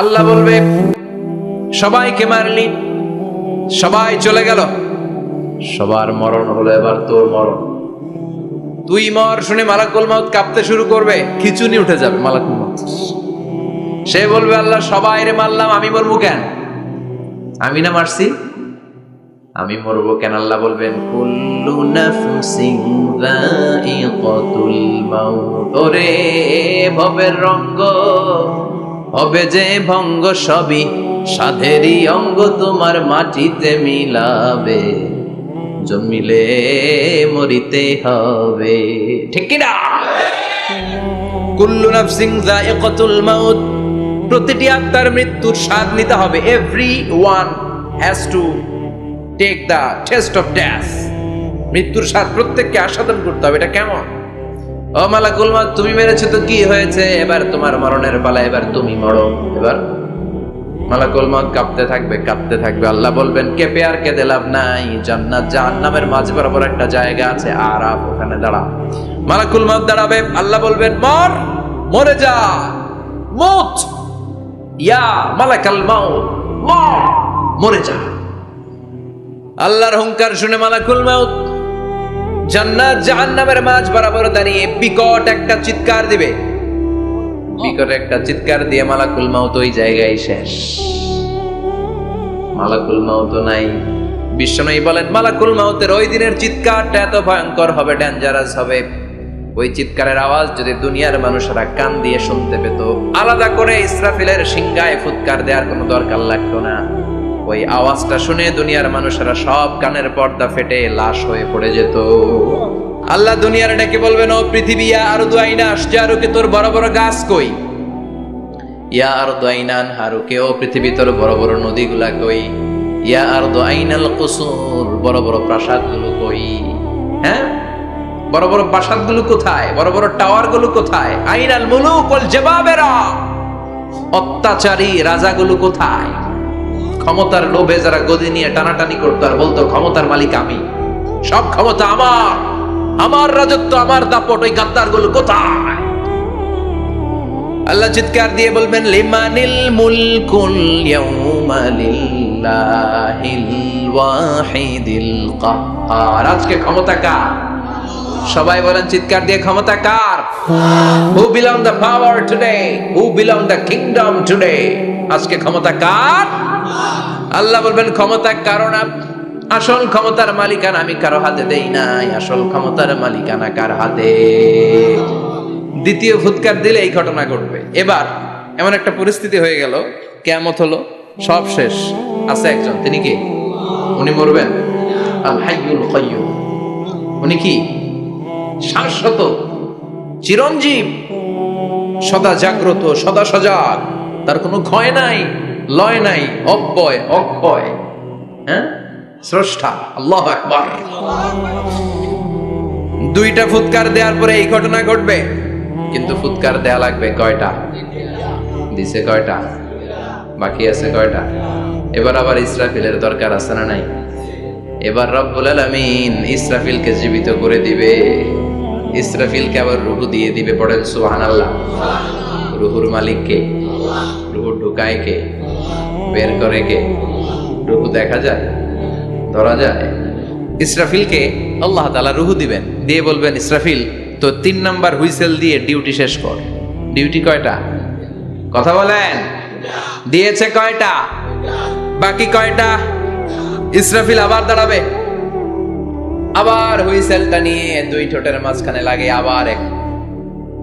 আল্লাহ বলবে সবাইকে মারলি সবাই চলে গেল। সবার মরণ হলো এবার তোর মরণ। তুই মর শুনে মালাকুল মাউত কাঁপতে শুরু করবে খিচুনি উঠে যাবে মালাকুল মাউত। সে বলবে আল্লাহ সবাই রে মারলাম আমি মরবো কেন? আমি না মারছি? আমি মরবো কেন? আল্লাহ বলবেন কুল্লু নাফসিন যায়িকাতুল মাউত। ওরে ভবের রঙ্গ হবে যে ভঙ্গ সবই, সাধেরই অঙ্গ তোমার মাটিতে মিলাবে। জমিলে মরিতে হবে। ঠিক না কুল্লু নাফসিন যায়িকাতুল মাউত। প্রতিটি আত্মার মৃত্যুর স্বাদ নিতে হবে। Every one has to take the taste of death মৃত্যুর স্বাদ প্রত্যেককে আস্বাদন করতে হবে। এটা কেমন? ও মালাকুল মা তুমি মেরেছো তো কি হয়েছে? এবার তোমার মরণের পালা, এবার তুমি মরো। এবার মালাকুল মত কাঁপতে থাকবে কাঁপতে থাকবে। আল্লাহ বলবেন, কেঁপে আর কেঁদে লাভ নাই। জান্নাত, জাহান্নামের বরাবর একটা জায়গা আছে। ওখানে দাঁড়া। মালাকুল দাঁড়াবে। আল্লাহ বলবেন, মর, মরে যা। ইয়া মালাকাল মাউত। মর, মরে যা। আল্লাহর হুঙ্কার শুনে মালাকুল মাউত জান্নাত জাহান্নামের মাঝ বরাবর দাঁড়িয়ে বিকট একটা চিৎকার দিবে। বিকট একটা চিৎকার দিয়ে মালাকুল মাউত ওই জায়গায় শেষ। মালাকুল মাউত নাই। বিশ্বনয়ী বলেন, মালাকুল মাউতের ওই দিনের চিৎকারটা এত ভয়ঙ্কর হবে ডেঞ্জারাস হবে। ওই চিৎকারের আওয়াজ যদি দুনিয়ার মানুষেরা কান দিয়ে শুনতে পেত, আলাদা করে ইসরাফিলের সিংগায় ফুৎকার দেওয়ার কোনো দরকার লাগতো না। ওই আওয়াজটা শুনে দুনিয়ার মানুষেরা সব কানের পর্দা ফেটে লাশ হয়ে পড়ে যেত। আল্লাহ দুনিয়ার ডেকে বলবেন, ও পৃথিবী আর দুয়াইনা আসজারুকে তোর বড় বড় গাছ কই? ইয়া আর হারুকে ও পৃথিবী, তোর বড় বড় নদীগুলা কই? ইয়া আর কুসুর, বড় বড় প্রাসাদগুলো কই? হ্যাঁ? বড় বড় প্রাসাদগুলো কোথায়? বড় বড় টাওয়ারগুলো কোথায়? আইনাল মুলুক ওয়াল জবাবেরা, অত্যাচারী রাজাগুলো কোথায়? ক্ষমতার লোভে যারা গদি নিয়ে টানাটানি করতো আর বলতো, ক্ষমতার মালিক আমি। সব ক্ষমতা আমার। আমার রাজত্ব, আমার দাপট, ওই গাদ্দারগুলো কোথায়? আল্লাহ চিৎকার দিয়ে বলবেন, লিমানিল মুলকুল ইয়াউমা লিল্লাহিল ওয়াহিদিল কাহ্হার আজকে ক্ষমতা কার? সবাই বলেন, চিৎকার দিয়ে ক্ষমতা কার? Who belong the power today who belong the kingdom today আজকে ক্ষমতা কার? আল্লাহ বলবেন ক্ষমতা কারণ আসল ক্ষমতার মালিকানা আমি কারও হাতে দেই নাই, আসল ক্ষমতার মালিকানা কার হাতে? দ্বিতীয় ফুৎকার দিলে এই ঘটনা ঘটবে। এবার এমন একটা পরিস্থিতি হয়ে গেল কেমত হলো, সব শেষ। আছে একজন, তিনি কি? উনি মরবেন। উনি কি? শাশ্বত, চিরঞ্জীব, সদা জাগ্রত, সদা সজাগ। তার কোনো ক্ষয় নাই। লয় নাই, অব্যয় অক্ষয় হ্যাঁ? স্রষ্টা, আল্লাহ একবার দুইটা ফুৎকার দেওয়ার পরে এই ঘটনা ঘটবে, কিন্তু ফুৎকার দেয়া লাগবে কয়টা? দিছে কয়টা? বাকি আছে কয়টা? এবার আবার ইসরাফিলের দরকার আছে না নাই? এবার রব্বুল আলামিন ইসরাফিলকে জীবিত করে দিবে। ইসরাফিলকে আবার রুহু দিয়ে দিবে, পড়েন সুবহানাল্লাহ। রুহুর মালিককে রুহু ঢুকায় কে বের করে কে? রুহু দেখা যায়, ধরা যায়। ইসরাফিলকে আল্লাহ তালা রুহু দিবেন, দিয়ে বলবেন, ইসরাফিল, তো তিন নাম্বার হুইসেল দিয়ে ডিউটি শেষ কর। ডিউটি কয়টা? কথা বলেন। দিয়েছে কয়টা? বাকি কয়টা? ইসরাফিল আবার দাঁড়াবে। আবার হুইসেলটা নিয়ে দুই ঠোঁটের মাঝখানে লাগে, আবার এক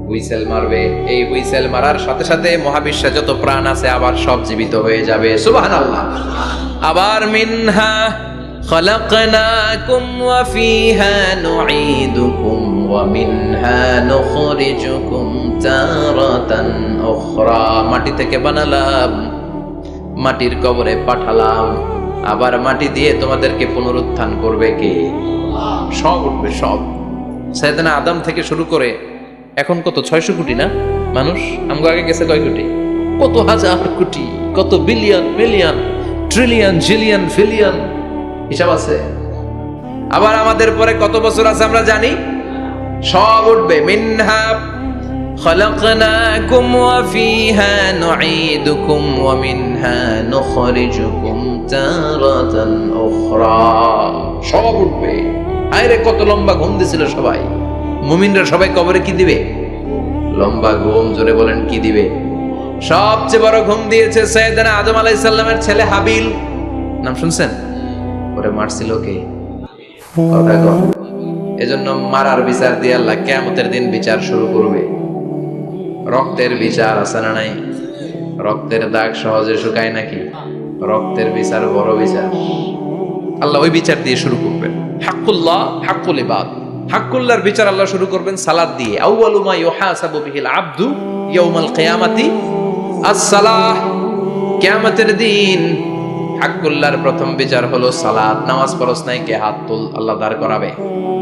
হুইসেল মারবে এই হুইসেল মারার সাথে সাথে মহাবিশ্বে যত প্রাণ আছে আবার সব জীবিত হয়ে যাবে সুবহানাল্লাহ আবার মিনহা خلقناكم وفيها نعيدكم ومنها نخرجكم تارة أخرى মাটি থেকে বানালাম মাটির কবরে পাঠালাম আবার মাটি দিয়ে তোমাদেরকে পুনরুত্থান করবে কে সব উঠবে সব সাইদানা আদম থেকে শুরু করে এখন কত ছয়শো কোটি না মানুষ আমগো আগে গেছে কয় কোটি কত হাজার কোটি কত billion million trillion zillion fillion হিসাব আছে আবার আমাদের পরে কত বছর আছে আমরা জানি সব উঠবে মিনহা خلقناكم وفيها نعيدكم ومنها نخرجكم تارة أخرى সব উঠবে আরে কত লম্বা ঘুম দিছিল সবাই মুমিনরা সবাই কবরে কি দিবে? লম্বা ঘুম, জোরে বলেন, কি দিবে? সবচেয়ে বড় ঘুম দিয়েছে সৈয়দনা আদম আলাইহিস সালামের ছেলে হাবিল। নাম শুনছেন? ওরে মারছিল কে? এজন্য মারার বিচার দিয়ে আল্লাহ কিয়ামতের দিন বিচার শুরু করবে। রক্তের বিচার আছে না নাই? রক্তের দাগ সহজে শুকায় নাকি? রক্তের বিচার বড় বিচার। আল্লাহ ওই বিচার দিয়ে শুরু করবেন। হাক্কুল্লাহ, হাক্কুল ইবাদ। হাক্কুল্লাহর বিচার আল্লাহ শুরু করবেন সালাদ দিয়ে। আউয়ালু মা ইউহাসাবু বিহিল আবদু ইয়াউমাল কিয়ামাতি। আস-সালাহ, কিয়ামতের দিন হাক্কুল্লাহর প্রথম বিচার হলো সালাত নামাজ পড়স নাই, কে হাত তুল, আল্লাহ দাঁড় করাবে।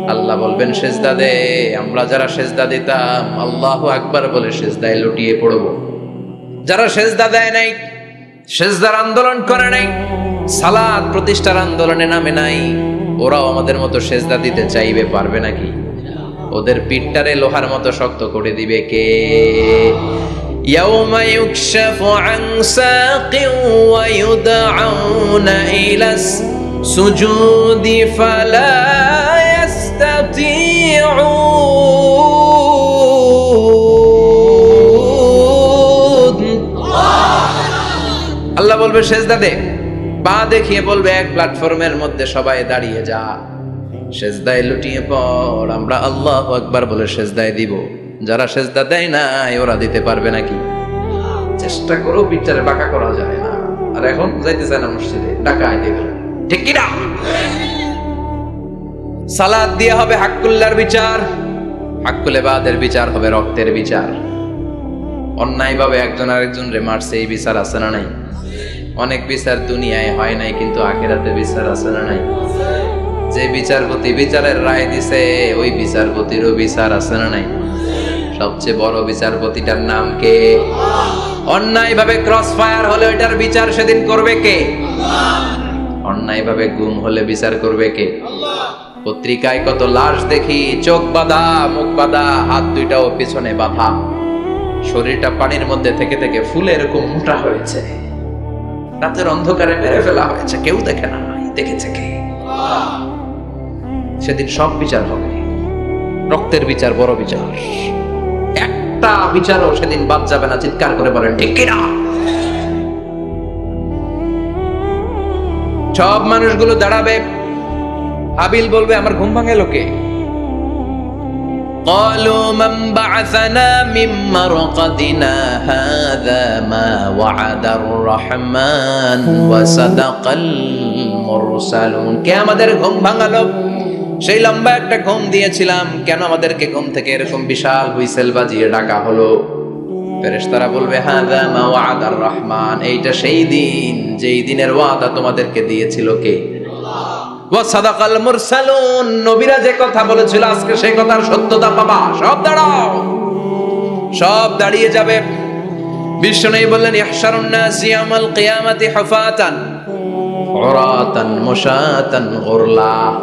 আল্লাহ বলবেন, সেজদা দে, আমরা যারা সেজদা দিতাম, আল্লাহু আকবার বলে সেজদায় লুটিয়ে পড়ব। যারা সেজদা দেয় নাই, সেজদার আন্দোলন করে নাই, সালাদ প্রতিষ্ঠার আন্দোলনে নামে নাই ওরাও আমাদের মতো সেজদা দিতে চাইবে পারবে নাকি ওদের পিঠটারে লোহার মতো শক্ত করে দিবে কে يوم يكشف عن ساق ويدعون إلى السجود فلا يستطيعون আল্লাহ বলবে সেজদা দে পা দেখিয়ে বলবে, এক প্ল্যাটফর্মের মধ্যে সবাই দাঁড়িয়ে যা। সেজদায় লুটিয়ে পড়, আমরা আল্লাহ একবার বলে সেজদায় দিব। যারা সেজদা দেয় নাই, ওরা দিতে পারবে নাকি? চেষ্টা করো বিচারে বাঁকা করা যায় না। আর এখন যাইতে চায় না মসজিদে, ডাকায় দেবে। ঠিক কি না সালাদ দিয়ে হবে হাক্কুল্লার বিচার। হাক্কুলে বাদের বিচার হবে রক্তের বিচার। অন্যায়ভাবে একজন আরেকজন রে মারছে, এই বিচার আছে না নাই? অনেক বিচার দুনিয়ায় হয় নাই, কিন্তু আখেরাতে বিচার আছে না নাই? যে বিচারপতি বিচারের রায় দিছে, ওই বিচারপতিরও বিচার আছে না নাই? সবচেয়ে বড় বিচারপতিটার নাম কে? অন্যায়ভাবে ক্রস ফায়ার হলে ওইটার বিচার সেদিন করবে কে? অন্যায়ভাবে গুম হলে বিচার করবে কে? পত্রিকায় কত লাশ দেখি, চোখ বাঁধা, মুখ বাঁধা, হাত দুইটাও পিছনে বাঁধা। শরীরটা পানির মধ্যে থেকে থেকে ফুলে এরকম মোটা হয়েছে। রাতের অন্ধকারে মেরে ফেলা হয়েছে। কেউ দেখে না দেখেছে কে? সেদিন সব বিচার হবে। রক্তের বিচার, বড় বিচার। একটা বিচারও সেদিন বাদ যাবে না, চিৎকার করে বলেন, ঠিক কিনা সব মানুষগুলো দাঁড়াবে। হাবিল বলবে, আমার ঘুম ভাঙে লোকে। قالوا من بعثنا من مرقدنا هذا ما وعد الرحمن وصدق المرسلون কে আমাদের ঘুম ভাঙালো সেই লম্বা একটা ঘুম দিয়েছিলাম কেন আমাদেরকে ঘুম থেকে এরকম বিশাল হুইসেল বাজিয়ে ডাকা হলো ফেরেশতারা বলবে হাদা মা ওয়াদার রহমান এইটা সেই দিন যেই দিনের ওয়াদা তোমাদেরকে দিয়েছিল কে ওয়াসাদাকাল মুরসালুন। নবীরা যে কথা বলেছিল, আজকে সেই কথার সত্যতা পাবা। সব দাঁড়াও। সব দাঁড়িয়ে যাবে। বিষ্ণু বললেন, ইহশারুন নাস ইয়ামাল কিয়ামাতি হুফাতান। উরাতান, মুশাতান, গুরলা।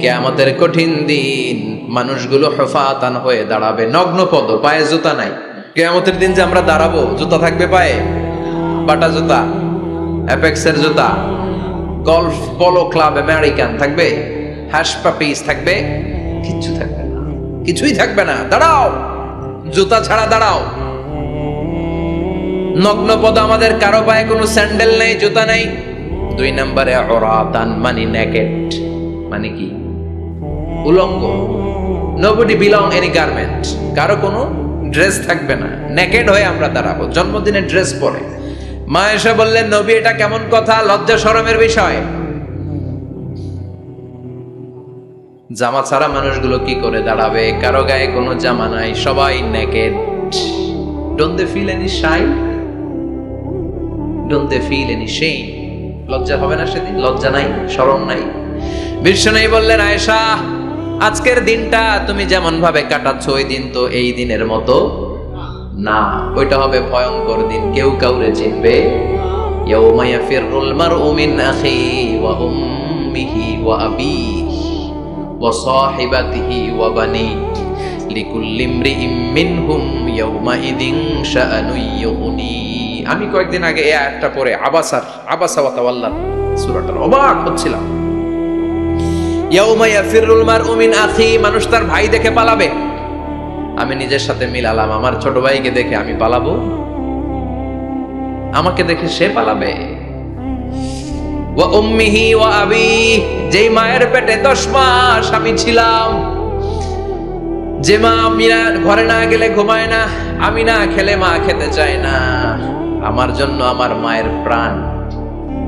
কিয়ামতের কঠিন দিন, মানুষগুলো হুফাতান হয়ে দাঁড়াবে। নগ্ন পদ, পায়ে জুতা নাই। কিয়ামতের দিন যে আমরা দাঁড়াবো, জুতা থাকবে পায়ে? বাটা জুতা, অ্যাপেক্সের জুতা। গলফ পলো ক্লাব আমেরিকান থাকবে হ্যাশ পাপিস থাকবে, কিচ্ছু থাকবে না। কিছুই থাকবে না। দাঁড়াও! জুতা ছাড়া দাঁড়াও। নগ্ন পদ আমাদের কারও পায়ে কোনো স্যান্ডেল নেই, জুতা নেই। দুই নম্বরে অরাতান মানে নেকেট মানে কি? উলঙ্গ। নোবডি বিলং এনি গার্মেন্ট কারও কোনো ড্রেস থাকবে না। নেকেড হয়ে আমরা দাঁড়াবো। জন্মদিনে ড্রেস পরে। মা এসে বললেন, নবী, এটা কেমন কথা? লজ্জা শরমের বিষয়। জামা ছাড়া মানুষগুলো কি করে দাঁড়াবে? কারও গায়ে কোনো জামা নাই, সবাই naked don't they feel any shy don't they feel any shame লজ্জা হবে না সেদিন? লজ্জা নাই শরম নাই। বিশ্ব নেই বললেন, আয়েশা, আজকের দিনটা তুমি যেমন ভাবে কাটাচ্ছ, ওই দিন তো এই দিনের মতো। না ওইটা হবে ভয়ঙ্কর দিন। কেউ কাউরে চিনবে ইয়াউমা ইয়াফিরুল মারউ মিন আখি ওয়া উম্মিহি ওয়া আবিহি ওয়া সাহিবাতিহি ওয়া বানি লিকুল্লি ইমরিইম মিনহুম ইয়াউমাইদিন শাআনুন ইউগনি। আমি কয়েকদিন আগে এই আয়াতটা পড়ে আবাসার আবাসা ওয়া তাওয়াল্লা সূরাটার অবাক হচ্ছিলাম। ইয়াউমা ইয়াফিরুল মারউ মিন আখি মানুষ তার ভাই দেখে পালাবে। আমি নিজের সাথে মিলালাম, আমার ছোট ভাইকে দেখে আমি পালাবো। আমাকে দেখে সে পালাবে। যেই মায়ের পেটে দশ মাস আমি ছিলাম। যে মা আমি ঘরে না গেলে ঘুমায় না, আমি না খেলে মা খেতে চায় না। আমার জন্য আমার মায়ের প্রাণ,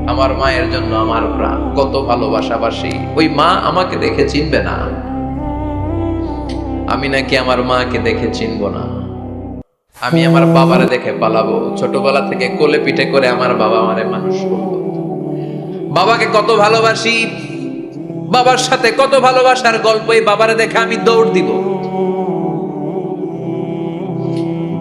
আমার মায়ের জন্য আমার প্রাণ। কত ভালোবাসাবাসী। ওই মা আমাকে দেখে চিনবে না। আমি নাকি আমার মাকে দেখে চিনব না। আমি আমার বাবারে দেখে পালাবো। ছোটবেলা থেকে কোলে পিঠে করে আমার বাবা আমারে মানুষ করল। বাবাকে কত ভালোবাসি, বাবার সাথে কত ভালোবাসার গল্প এই বাবারে দেখে আমি দৌড় দিব।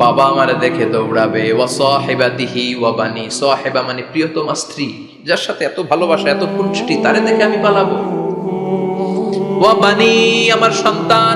বাবা আমারে দেখে দৌড়াবে ও ওয়া সাহিবাতিহি ওয়া বানি সাহিবা মানে প্রিয়তমা স্ত্রী, যার সাথে এত ভালোবাসা, এত খুনসুটি, তারে দেখে আমি পালাবো। ওয়া বানি আমার সন্তান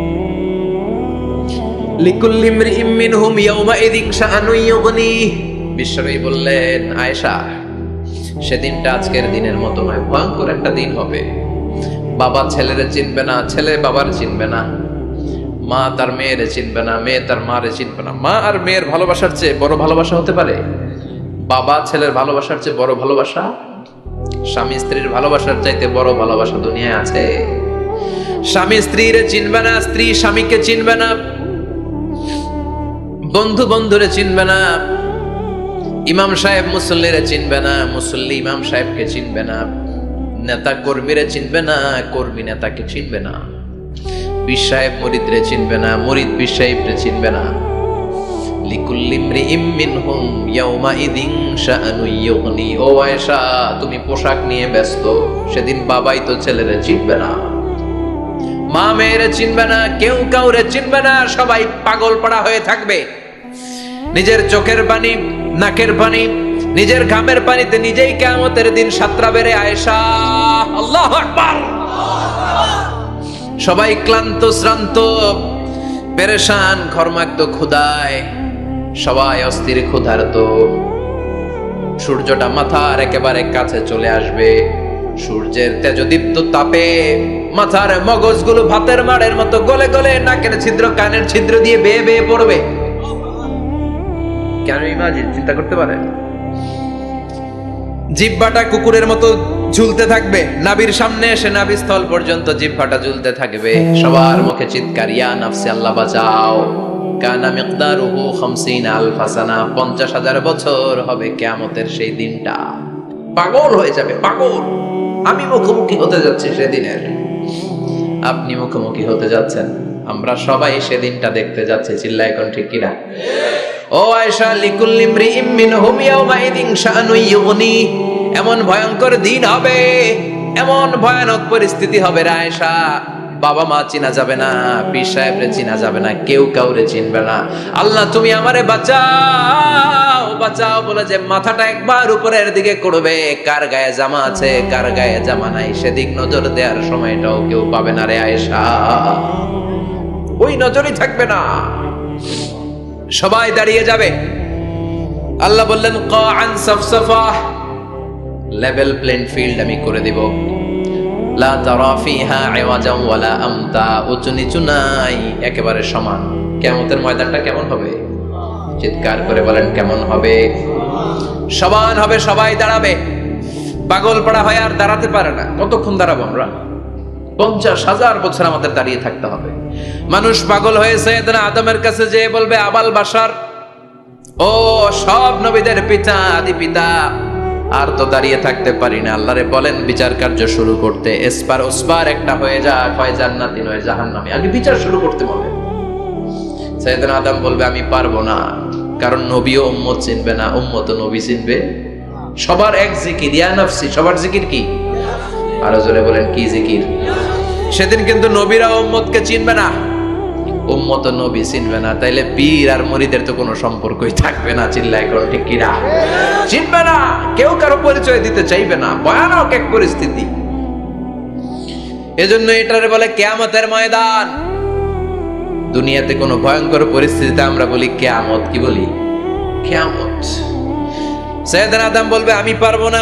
লিকুল্লি ইমরিইম মিনহুম ইয়াউমা ইযিন শাআনু ইউগনি। বিশ্বনবী বললেন, আয়েশা, সেদিনটা আজকের দিনের মতো নয়, ভয়ঙ্কর একটা দিন হবে। বাবা ছেলেরে চিনবে না, ছেলে বাবার চিনবে না। মা তার মেয়েরে চিনবে না, মেয়ে তার মারে চিনবে না। মা আর মেয়ের ভালোবাসার চেয়ে বড় ভালোবাসা হতে পারে? বাবা ছেলের ভালোবাসার চেয়ে বড় ভালোবাসা? স্বামী স্ত্রীর ভালোবাসার চাইতে বড় ভালোবাসা দুনিয়ায় আছে। স্বামী স্ত্রীরে চিনবে না, স্ত্রী স্বামীকে চিনবে না। বন্ধু বন্ধুরে চিনবে না। ইমাম সাহেব মুসল্লিরে চিনবে না, মুসল্লি ইমাম সাহেবকে চিনবে না, নেতা কর্মীরে চিনবে না, কর্মী নেতাকে চিনবে না। পীর সাহেব মুরিদরে চিনবে না, মুরিদ পীর সাহেবরে চিনবে না। তুমি পোশাক নিয়ে ব্যস্ত, সেদিন বাবাই তো ছেলেরে চিনবে না। মা মেয়েরে চিনবে না, কেউ কাউরে চিনবে না, সবাই পাগল পড়া হয়ে থাকবে। নিজের চোখের পানি, নাকের পানি, নিজের ঘামের পানিতে নিজেই কেমতের দিন সাতরা বেড়ে আয়েশা। আল্লাহ সবাই ক্লান্ত, শ্রান্ত, পেরেশান, ঘর্মাক্ত ক্ষুদায় সবাই অস্থির ক্ষুধার্ত। সূর্যটা মাথার একেবারে কাছে চলে আসবে। সূর্যের তেজদীপ্ত তাপে মাথার মগজগুলো ভাতের মাড়ের মতো গলে গলে নাকের ছিদ্র, কানের ছিদ্র দিয়ে বেয়ে বেয়ে পড়বে। কেন ইমাজিন চিন্তা করতে পারে? জিব্বাটা কুকুরের মতো ঝুলতে থাকবে। নাবির সামনে এসে নাবি স্থল পর্যন্ত জিব্বাটা ঝুলতে থাকবে। সবার মুখে চিৎকার, ইয়া নাফসি, আল্লাহ বাঁচাও। কানা মিকদারুহু খামসিন আলফা সানা পঞ্চাশ হাজার বছর হবে কেয়ামতের সেই দিনটা। পাগল হয়ে যাবে, পাগল। আমি মুখোমুখি হতে যাচ্ছি সেদিনের। আপনি মুখোমুখি হতে যাচ্ছেন। আমরা সবাই সেদিনটা দেখতে যাচ্ছি চিল্লা এখন ঠিক কিনা ও আয়েশা, লিকুল্লি ইমরিইম মিনহুম ইয়াউমাইদিন শাআনু ইউগনি। এমন ভয়ঙ্কর দিন হবে, এমন ভয়ানক পরিস্থিতি হবে রে আয়েশা। বাবা মা চিনা যাবে না, পীর সাহেবরে চিনা যাবে না, কেউ কাউরে চিনবে না। আল্লাহ, তুমি আমারে বাঁচাও বাঁচাও বলে যে মাথাটা একবার উপরের দিকে করবে কার গায়ে জামা আছে, কার গায়ে জামা নাই, সেদিক নজর দেওয়ার সময়টাও কেউ পাবে না রে আয়েশা। ওই নজরই থাকবে না। সবাই দাঁড়িয়ে যাবে। আল্লাহ বললেন ক আন সাফসাফা। লেভেল প্লেন ফিল্ড আমি করে দিব। লা তারা ফিহা ইওয়াজাম ওয়ালা আমতা, উঁচু নিচু নাই, একেবারে সমান। কিয়ামতের ময়দানটা কেমন হবে? চিৎকার করে বলেন, কেমন হবে? সমান হবে, সবাই দাঁড়াবে। পাগল পড়া হয় আর দাঁড়াতে পারে না। কতক্ষণ দাঁড়াবো আমরা? পঞ্চাশ হাজার বছর আমাদের দাঁড়িয়ে থাকতে হবে। মানুষ পাগল হয়েছে আদমের কাছে যে বলবে, আবাল বাসার ও সব নবীদের পিতা, আদি পিতা, আর তো দাঁড়িয়ে থাকতে পারি না। আল্লাহরে বলেন, বিচার কার্য শুরু করতে। এসপার ওসপার একটা হয়ে যা হয় জান্নাতি নয় জাহান্নামী। আগে বিচার শুরু করতে হবে। সৈয়দনা আদম বলবে, আমি পারব না। কারণ নবীও উম্মত চিনবে না, উম্মত নবী চিনবে। সবার এক জিকির, ইয়া নফসি, সবার জিকির কি? আরও জোরে বলেন কি জিকির? সেদিন কিন্তু নবীরা উম্মতকে চিনবে না। উম্মত নবী চিনবে না তাইলে পীর আর মরিদের তো কোনো সম্পর্কই থাকবে না চিল্লায় কোন ঠিক কিনা? চিনবে না কেউ কারও পরিচয় দিতে চাইবে না ভয়ানক এক পরিস্থিতি। এজন্য এটারে বলে কেয়ামতের ময়দান। দুনিয়াতে কোনো ভয়ঙ্কর পরিস্থিতিতে আমরা বলি কেয়ামত কি বলি? কেয়ামত। সৈয়দান আদম বলবে আমি পারব না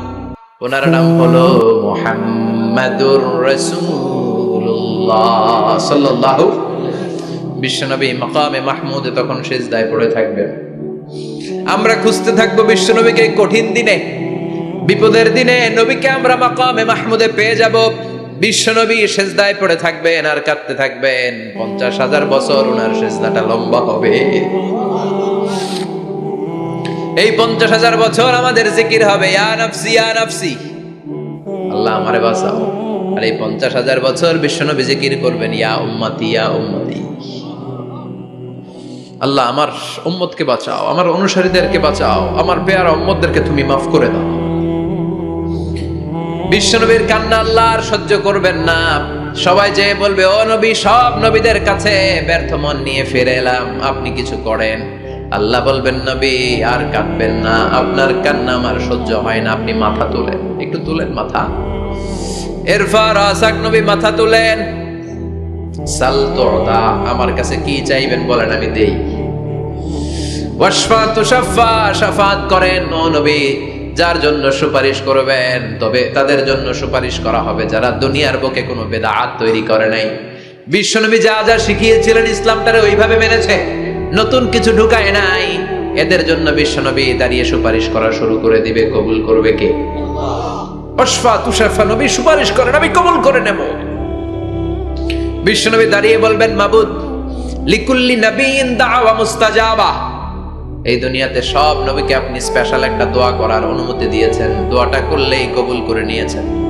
ওনার নাম হলো মোহাম্মদুর রাসূলুল্লাহ সাল্লাল্লাহু বিশ্বনবী মাকামে মাহমুদে তখন সেজদায় পড়ে থাকবেন। আমরা খুঁজতে থাকব বিশ্বনবীকে কঠিন দিনে, বিপদের দিনে, নবীকে আমরা মাকামে মাহমুদে পেয়ে যাব। বিশ্বনবী সেজদায় পড়ে থাকবেন আর কাঁদতে থাকবেন। পঞ্চাশ হাজার বছর ওনার সেজদাটা লম্বা হবে। এই পঞ্চাশ হাজার বছর আমাদের জিকির হবে। আল্লাহ আমারে বাঁচাও। আর এই পঞ্চাশ হাজার বছর বিশ্বনবী জিকির করবেন, ইয়া উম্মতি ইয়া উম্মতি। আল্লাহ আমার উম্মতকে বাঁচাও, আমার অনুসারীদেরকে বাঁচাও, আমার পেয়ারা উম্মতদেরকে তুমি মাফ করে দাও। বিশ্বনবীর কান্না আল্লাহ আর সহ্য করবেন না। সবাই যে বলবে, ও নবী, সব নবীদের কাছে ব্যর্থ মন নিয়ে ফিরে এলাম। আপনি কিছু করেন। আল্লাহ বলবেন, নবী, আর কাঁদবেন না। আপনার কান্না আমার সহ্য হয় না। আপনি মাথা তুলেন। একটু তুলেন মাথা। এরপর আসাক নবী, মাথা তুলেন। সাল তোরদা, আমার কাছে কি চাইবেন বলেন, আমি দেই। করেন। ও নবী, যার জন্য সুপারিশ করবেন, তবে তাদের জন্য সুপারিশ করা হবে। যারা দুনিয়ার বুকে কোনো বেদাত তৈরি করে নাই। বিশ্বনবী যা যা শিখিয়েছিলেন, ইসলামটারে ওইভাবে মেনেছে। নতুন কিছু ঢুকায় নাই। এদের জন্য বিশ্বনবী দাঁড়িয়ে সুপারিশ করা শুরু করে দিবে। কবুল করবে কে? অশফা তুষাফা নবী সুপারিশ করেন আমি কবুল করে নেব। বিশ্বনবী দাঁড়িয়ে বলবেন, মাবুদ, লিকুল্লি নবীন দাওয়া মুস্তাজাবা। এই দুনিয়াতে সব নবীকে আপনি স্পেশাল একটা দোয়া করার অনুমতি দিয়েছেন। দোয়াটা করলেই কবুল করে নিয়েছেন।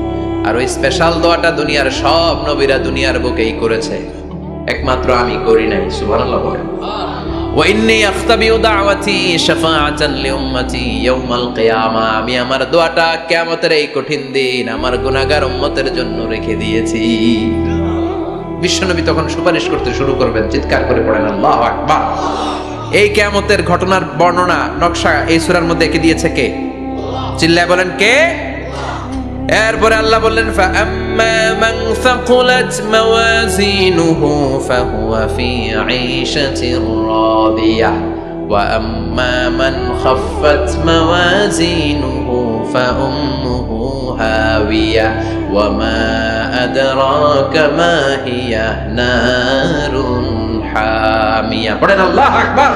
আর ওই স্পেশাল দোয়াটা দুনিয়ার সব নবীরা দুনিয়ার বুকেই করেছে। একমাত্র আমি করি নাই, সুবহানাল্লাহ বলেন। ওয়াইন্নি আখতাবিউ দাওয়াতি শাফাআতান লিউম্মতি ইয়াউমাল কিয়ামা। আমি আমার দোয়াটা কিয়ামতের এই কঠিন দিন আমার গুনাহগার উম্মতের জন্য রেখে দিয়েছি। বিশ্বনবী তখন সুপারিশ করতে শুরু করবেন, চিৎকার করে পড়েন, আল্লাহু আকবার। এই কেয়ামতের ঘটনার বর্ণনা, নকশা এই সূরার মধ্যে এঁকে দিয়েছে কে? চিল্লায় বলেন, কে? এরপরে আল্লাহ বললেন أما من ثقلت موازينه فهو في عيشة راضية وأما من خفت موازينه فأمه هاوية. وما أدراك ما هي نار حامية. الله أكبر.